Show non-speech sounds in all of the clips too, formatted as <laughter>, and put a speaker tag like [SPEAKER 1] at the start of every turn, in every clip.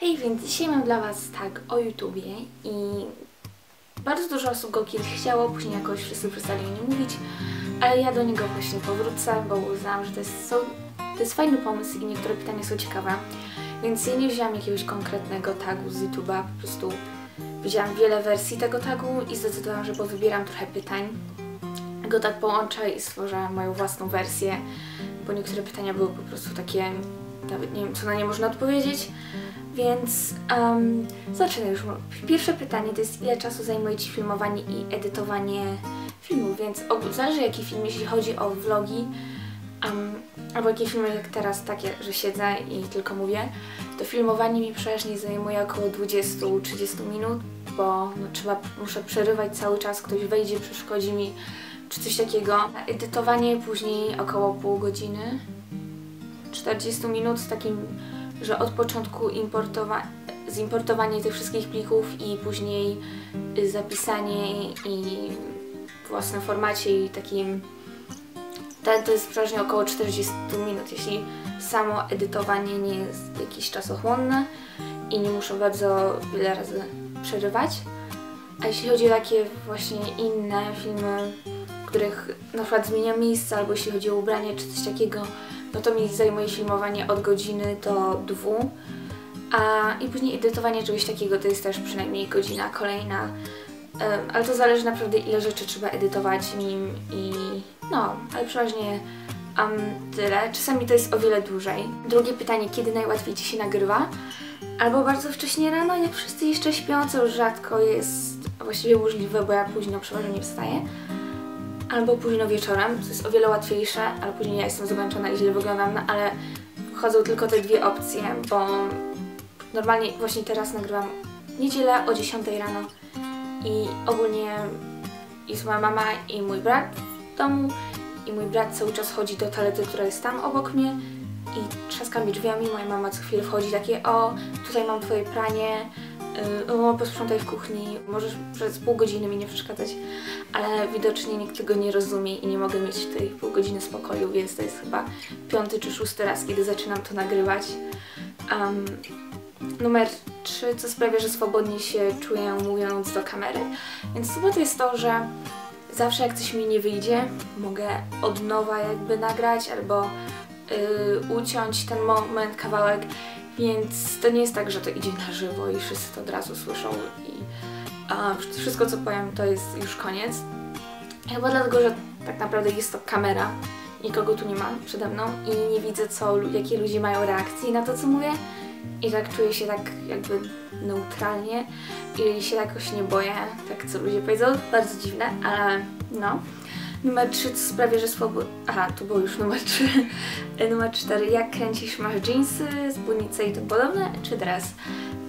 [SPEAKER 1] Hej, więc dzisiaj mam dla Was tag o YouTubie i bardzo dużo osób go kiedyś chciało, później jakoś wszyscy przestali o nim mówić, ale ja do niego właśnie powrócę, bo uznałam, że to jest, to jest fajny pomysł i niektóre pytania są ciekawe, więc ja nie wzięłam jakiegoś konkretnego tagu z YouTube'a, po prostu widziałam wiele wersji tego tagu i zdecydowałam, że powybieram trochę pytań, go tak połączę i stworzę moją własną wersję, bo niektóre pytania były po prostu takie, nawet nie wiem co na nie można odpowiedzieć, więc um, już. Pierwsze pytanie to jest ile czasu zajmuje Ci filmowanie i edytowanie filmu, więc zależy jaki film, jeśli chodzi o vlogi um, albo jakie filmy jak teraz takie, że siedzę i tylko mówię, to filmowanie mi przeważnie zajmuje około 20-30 minut, bo no, trzeba, muszę przerywać cały czas, ktoś wejdzie, przeszkodzi mi czy coś takiego. Edytowanie później około pół godziny, 40 minut z takim że od początku importowa zimportowanie tych wszystkich plików i później y, zapisanie i własnym formacie i takim to, jest przeważnie około 40 minut, jeśli samo edytowanie nie jest jakiś czasochłonne i nie muszę bardzo wiele razy przerywać. A jeśli chodzi o takie właśnie inne filmy, w których na przykład zmieniam miejsce, albo jeśli chodzi o ubranie czy coś takiego, no to mi zajmuje filmowanie od godziny do dwóch, a i później edytowanie czegoś takiego to jest też przynajmniej godzina kolejna, um, ale to zależy naprawdę ile rzeczy trzeba edytować nim i no, ale przeważnie um, tyle. Czasami to jest o wiele dłużej. Drugie pytanie, kiedy najłatwiej Ci się nagrywa? Albo bardzo wcześnie rano, jak wszyscy jeszcze śpią, co rzadko jest właściwie możliwe, bo ja późno przeważnie nie wstaję albo późno wieczorem, co jest o wiele łatwiejsze, ale później ja jestem zmęczona i źle wyglądam, no, ale wchodzą tylko te dwie opcje, bo normalnie właśnie teraz nagrywam niedzielę o 10 rano i ogólnie jest moja mama i mój brat w domu i mój brat cały czas chodzi do toalety, która jest tam obok mnie i trzaska mi drzwiami, moja mama co chwilę wchodzi takie o, tutaj mam twoje pranie, yy, o, posprzątaj w kuchni, możesz przez pół godziny mi nie przeszkadzać, ale widocznie nikt tego nie rozumie i nie mogę mieć tej pół godziny spokoju, więc to jest chyba piąty czy szósty raz, kiedy zaczynam to nagrywać. Um, numer trzy, co sprawia, że swobodnie się czuję mówiąc do kamery, więc chyba to jest to, że zawsze jak coś mi nie wyjdzie, mogę od nowa jakby nagrać albo yy, uciąć ten moment, kawałek, więc to nie jest tak, że to idzie na żywo i wszyscy to od razu słyszą i a, wszystko co powiem to jest już koniec. Chyba dlatego, że tak naprawdę jest to kamera, nikogo tu nie ma przede mną i nie widzę co, jakie ludzie mają reakcje na to co mówię i tak czuję się tak jakby neutralnie i się jakoś nie boję, tak co ludzie powiedzą, bardzo dziwne, ale no. Numer 3 co sprawia, że swobodnie... Aha, tu był już numer 3. numer 4. Jak kręcisz? Masz jeansy, spódnice i tym podobne, czy dres?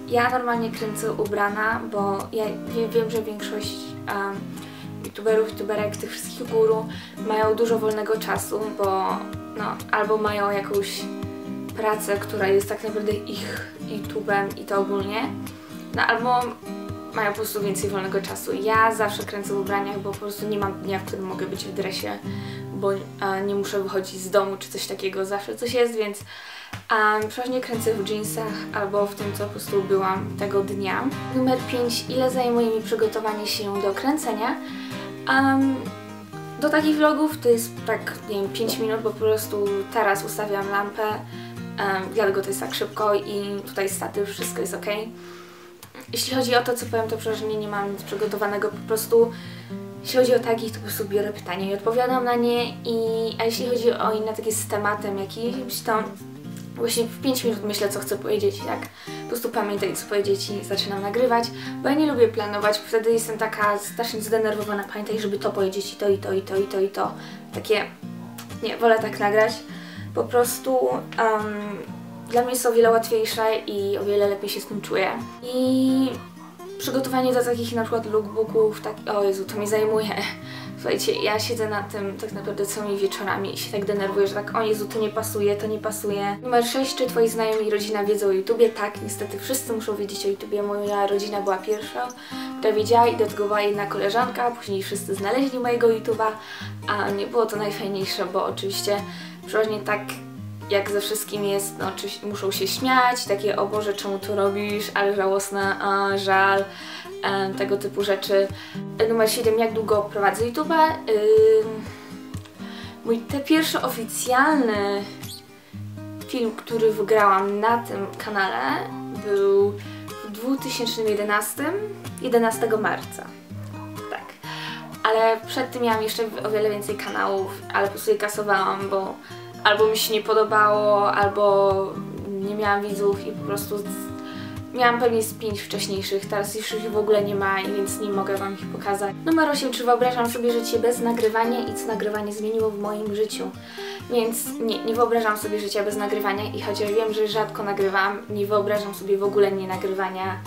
[SPEAKER 1] Ja normalnie kręcę ubrana, bo ja wiem, że większość um, youtuberów, youtuberek, tych wszystkich guru mają dużo wolnego czasu, bo no, albo mają jakąś pracę, która jest tak naprawdę ich YouTubem i to ogólnie, no albo mają po prostu więcej wolnego czasu. Ja zawsze kręcę w ubraniach, bo po prostu nie mam dnia, w którym mogę być w dresie, bo nie muszę wychodzić z domu czy coś takiego, zawsze coś jest, więc um, przeważnie kręcę w jeansach albo w tym, co po prostu byłam tego dnia. Numer 5. Ile zajmuje mi przygotowanie się do kręcenia? Um, do takich vlogów to jest tak, nie wiem, 5 minut, bo po prostu teraz ustawiam lampę, um, dlatego to jest tak szybko i tutaj statyw, wszystko jest ok. Jeśli chodzi o to, co powiem, to przeważnie nie mam nic przygotowanego, po prostu jeśli chodzi o tagi, to po prostu biorę pytania i odpowiadam na nie, i, a jeśli chodzi o inne takie z tematem jakimś, to właśnie w 5 minut myślę, co chcę powiedzieć, jak po prostu pamiętaj, co powiedzieć i zaczynam nagrywać, bo ja nie lubię planować, wtedy jestem taka strasznie zdenerwowana, pamiętaj, żeby to powiedzieć i to, i to, i to, i to, i to. Takie, nie, wolę tak nagrać. Po prostu um, dla mnie jest o wiele łatwiejsze i o wiele lepiej się z tym czuję. I przygotowanie do takich na przykład lookbooków, tak, o Jezu, to mi zajmuje. <laughs> Słuchajcie, ja siedzę na tym tak naprawdę całymi wieczorami i się tak denerwuję, że tak, o Jezu, to nie pasuje, to nie pasuje. Numer 6, czy Twoi znajomi i rodzina wiedzą o YouTubie? Tak, niestety wszyscy muszą wiedzieć o YouTubie. Moja rodzina była pierwsza, która wiedziała i do tego była jedna koleżanka, później wszyscy znaleźli mojego YouTuba, a nie było to najfajniejsze, bo oczywiście przeważnie tak jak ze wszystkim jest, no czy muszą się śmiać, takie o Boże, czemu to robisz, ale żałosne, a, żal, em, tego typu rzeczy. Numer 7, jak długo prowadzę YouTube'a? Ym, mój te pierwszy oficjalny film, który wygrałam na tym kanale był w 2011, 11 marca. Tak. Ale przed tym miałam jeszcze o wiele więcej kanałów, ale po prostu je kasowałam, bo albo mi się nie podobało, albo nie miałam widzów i po prostu miałam pewnie z pięć wcześniejszych, teraz już ich w ogóle nie ma, więc nie mogę Wam ich pokazać. Numer 8, czy wyobrażam sobie życie bez nagrywania i co nagrywanie zmieniło w moim życiu? Więc nie, nie wyobrażam sobie życia bez nagrywania i chociaż wiem, że rzadko nagrywam, nie wyobrażam sobie w ogóle nie nagrywania,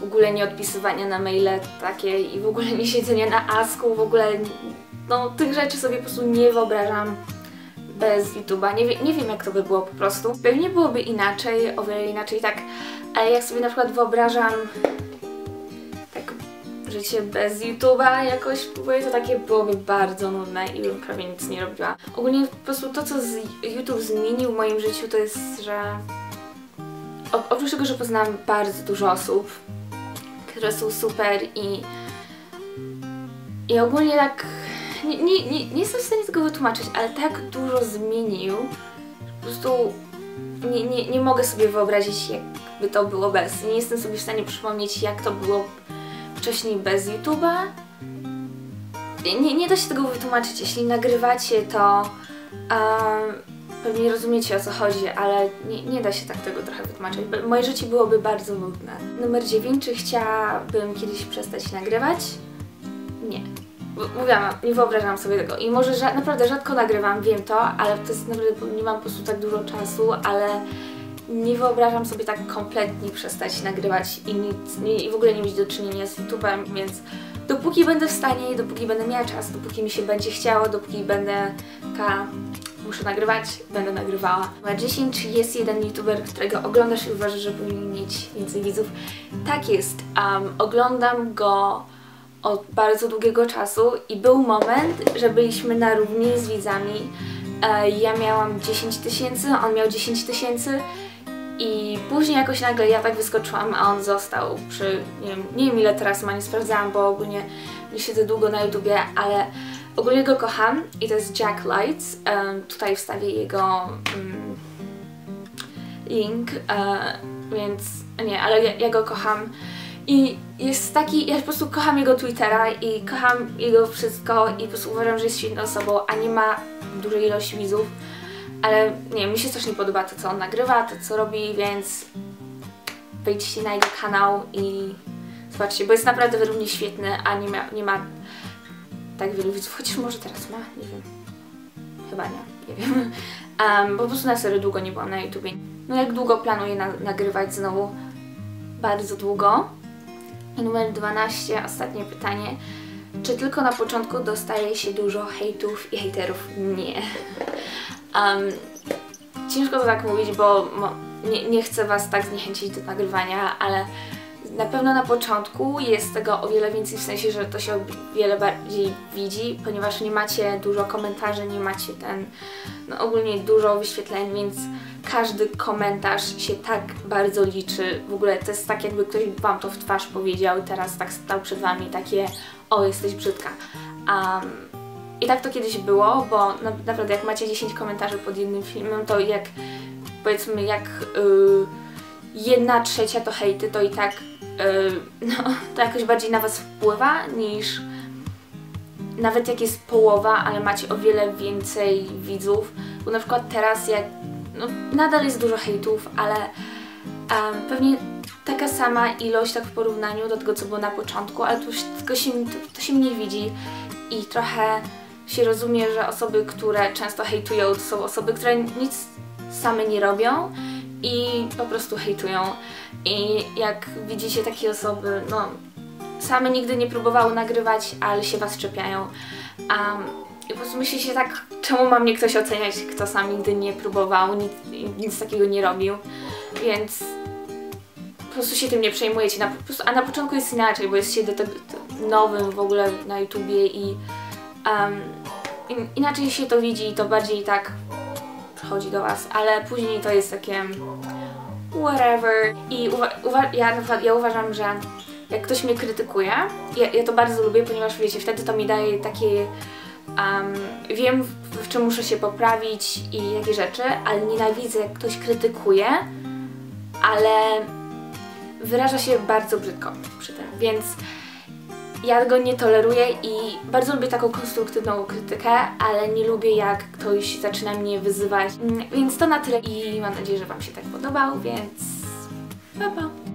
[SPEAKER 1] w ogóle nie odpisywania na maile takie i w ogóle nie siedzenia na asku, w ogóle no tych rzeczy sobie po prostu nie wyobrażam bez YouTube'a. Nie, wie, nie wiem jak to by było po prostu. Pewnie byłoby inaczej, o wiele inaczej tak, ale jak sobie na przykład wyobrażam tak życie bez YouTube'a jakoś próbuję, to takie byłoby bardzo nudne i bym prawie nic nie robiła. Ogólnie po prostu to, co YouTube zmienił w moim życiu, to jest, że oprócz tego, że poznałam bardzo dużo osób, które są super i i ogólnie tak nie, nie, nie, jestem w stanie tego wytłumaczyć, ale tak dużo zmienił, po prostu nie, nie, nie mogę sobie wyobrazić, jakby to było bez. Nie jestem sobie w stanie przypomnieć, jak to było wcześniej bez YouTube'a. Nie, nie da się tego wytłumaczyć. Jeśli nagrywacie, to um, pewnie rozumiecie o co chodzi, ale nie, nie da się tak tego trochę wytłumaczyć. Moje życie byłoby bardzo nudne. Numer 9. Czy chciałabym kiedyś przestać nagrywać? Mówiłam, nie wyobrażam sobie tego i może naprawdę rzadko nagrywam, wiem to, ale to jest naprawdę, nie mam po prostu tak dużo czasu, ale nie wyobrażam sobie tak kompletnie przestać nagrywać i, nic, nie, i w ogóle nie mieć do czynienia z YouTube'em, więc dopóki będę w stanie, dopóki będę miała czas, dopóki mi się będzie chciało, dopóki będę taka muszę nagrywać, będę nagrywała. Numer 10. Czy jest jeden youtuber, którego oglądasz i uważasz, że powinien mieć więcej widzów? Tak jest. Um, oglądam go od bardzo długiego czasu i był moment, że byliśmy na równi z widzami. E, ja miałam 10 tysięcy, on miał 10 tysięcy i później jakoś nagle ja tak wyskoczyłam, a on został przy, nie wiem, nie wiem ile teraz ma, nie sprawdzałam, bo ogólnie nie siedzę długo na YouTubie, ale ogólnie go kocham i to jest Jack Lights. Um, tutaj wstawię jego um, link, e, więc nie, ale ja, ja go kocham. I jest taki, ja po prostu kocham jego Twittera i kocham jego wszystko i po prostu uważam, że jest świetną osobą, a nie ma dużej ilości widzów. Ale nie mi się strasznie podoba to, co on nagrywa, to, co robi, więc wejdźcie na jego kanał i zobaczcie, bo jest naprawdę równie świetny, a nie ma, nie ma tak wielu widzów, chociaż może teraz ma, nie wiem. Chyba nie, nie wiem. <laughs> Um, po prostu na serio długo nie byłam na YouTubie. No jak długo planuję na nagrywać znowu? Bardzo długo. Numer 12, ostatnie pytanie. Czy tylko na początku dostaje się dużo hejtów i hejterów? Nie. Um, ciężko to tak mówić, bo nie, nie chcę Was tak zniechęcić do nagrywania, ale na pewno na początku jest tego o wiele więcej, w sensie, że to się o wiele bardziej widzi, ponieważ nie macie dużo komentarzy, nie macie ten, no ogólnie dużo wyświetleń, więc każdy komentarz się tak bardzo liczy. W ogóle to jest tak, jakby ktoś Wam to w twarz powiedział i teraz tak stał przed Wami takie o, jesteś brzydka. Um, I tak to kiedyś było, bo na, naprawdę jak macie 10 komentarzy pod jednym filmem, to jak powiedzmy jak yy, jedna trzecia to hejty, to i tak yy, <laughs> no, to jakoś bardziej na Was wpływa niż nawet jak jest połowa, ale macie o wiele więcej widzów, bo na przykład teraz jak no, nadal jest dużo hejtów, ale um, pewnie taka sama ilość tak w porównaniu do tego, co było na początku, ale to, tylko się, to, to się mniej widzi i trochę się rozumie, że osoby, które często hejtują, to są osoby, które nic same nie robią i po prostu hejtują. I jak widzicie takie osoby, no same nigdy nie próbowały nagrywać, ale się was czepiają. Um, i po prostu myśli się tak, czemu ma mnie ktoś oceniać, kto sam nigdy nie próbował, nic, nic takiego nie robił. Więc po prostu się tym nie przejmujecie. Na, po prostu, a na początku jest inaczej, bo jest się do tego nowym w ogóle na YouTubie i um, inaczej się to widzi i to bardziej tak przychodzi do Was, ale później to jest takie whatever. I uwa- uwa- ja, ja uważam, że jak ktoś mnie krytykuje, ja, ja to bardzo lubię, ponieważ wiecie, wtedy to mi daje takie. Um, wiem, w, czym muszę się poprawić i jakie rzeczy, ale nienawidzę, jak ktoś krytykuje, ale wyraża się bardzo brzydko przy tym, więc ja go nie toleruję i bardzo lubię taką konstruktywną krytykę, ale nie lubię jak ktoś zaczyna mnie wyzywać. Mm, Więc to na tyle i mam nadzieję, że Wam się tak podobał, więc pa pa!